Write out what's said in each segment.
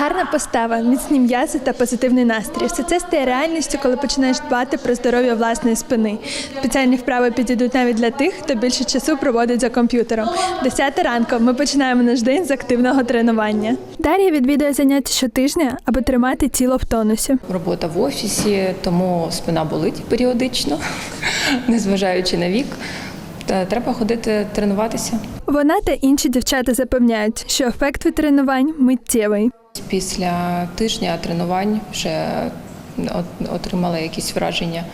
Гарна постава, міцні м'язи та позитивний настрій. Все це стає реальністю, коли починаєш дбати про здоров'я власної спини. Спеціальні вправи підійдуть навіть для тих, хто більше часу проводить за комп'ютером. Десята ранку ми починаємо наш день з активного тренування. Дар'я відвідує заняття щотижня, аби тримати тіло в тонусі. Робота в офісі, тому спина болить періодично, незважаючи на вік. Треба ходити тренуватися. Вона та інші дівчата запевняють, що ефект від тренувань миттєвий. Після тижня тренувань вже отримала якісь враження,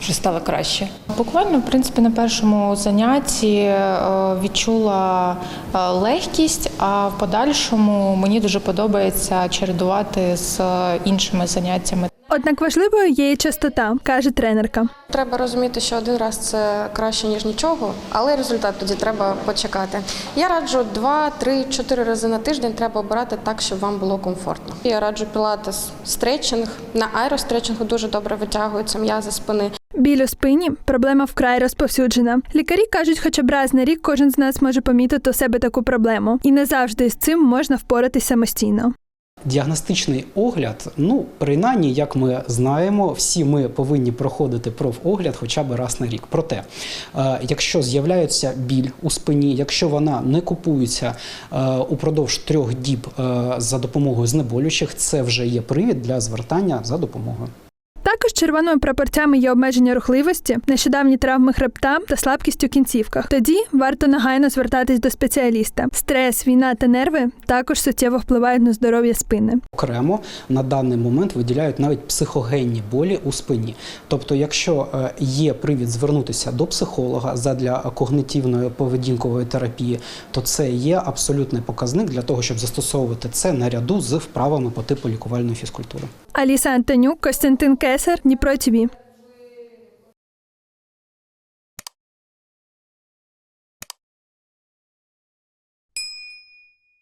вже стало краще. Буквально, в принципі, на першому занятті е, відчула е, легкість, а в подальшому мені дуже подобається чередувати з е, іншими заняттями. Однак важливою є і частота, каже тренерка. Треба розуміти, що один раз це краще ніж нічого, але результат тоді треба почекати. Я раджу 2, 3, 4 рази на тиждень треба обирати так, щоб вам було комфортно. Я раджу пілатес, стретчинг. На аеростретчингу дуже добре витягуються м'язи спини. Біль у спині проблема вкрай розповсюджена. Лікарі кажуть, хоча б раз на рік кожен з нас може помітити у себе таку проблему, і не завжди з цим можна впоратись самостійно. Діагностичний огляд, ну принаймні, як ми знаємо, всі ми повинні проходити профогляд хоча б раз на рік. Проте, е, якщо з'являється біль у спині, якщо вона не купується е, упродовж трьох діб е, за допомогою знеболючих, це вже є привід для звертання за допомогою. Червоними прапорцями є обмеження рухливості, нещодавні травми хребта та слабкість у кінцівках. Тоді варто негайно звертатись до спеціаліста. Стрес, війна та нерви також суттєво впливають на здоров'я спини. Окремо на даний момент виділяють навіть психогенні болі у спині. Тобто, якщо е, є привід звернутися до психолога задля когнитивної поведінкової терапії, то це є абсолютний показник для того, щоб застосовувати це наряду з вправами по типу лікувальної фізкультури. Аліса Антонюк, Костянтин Кесар, Дніпро ТВ.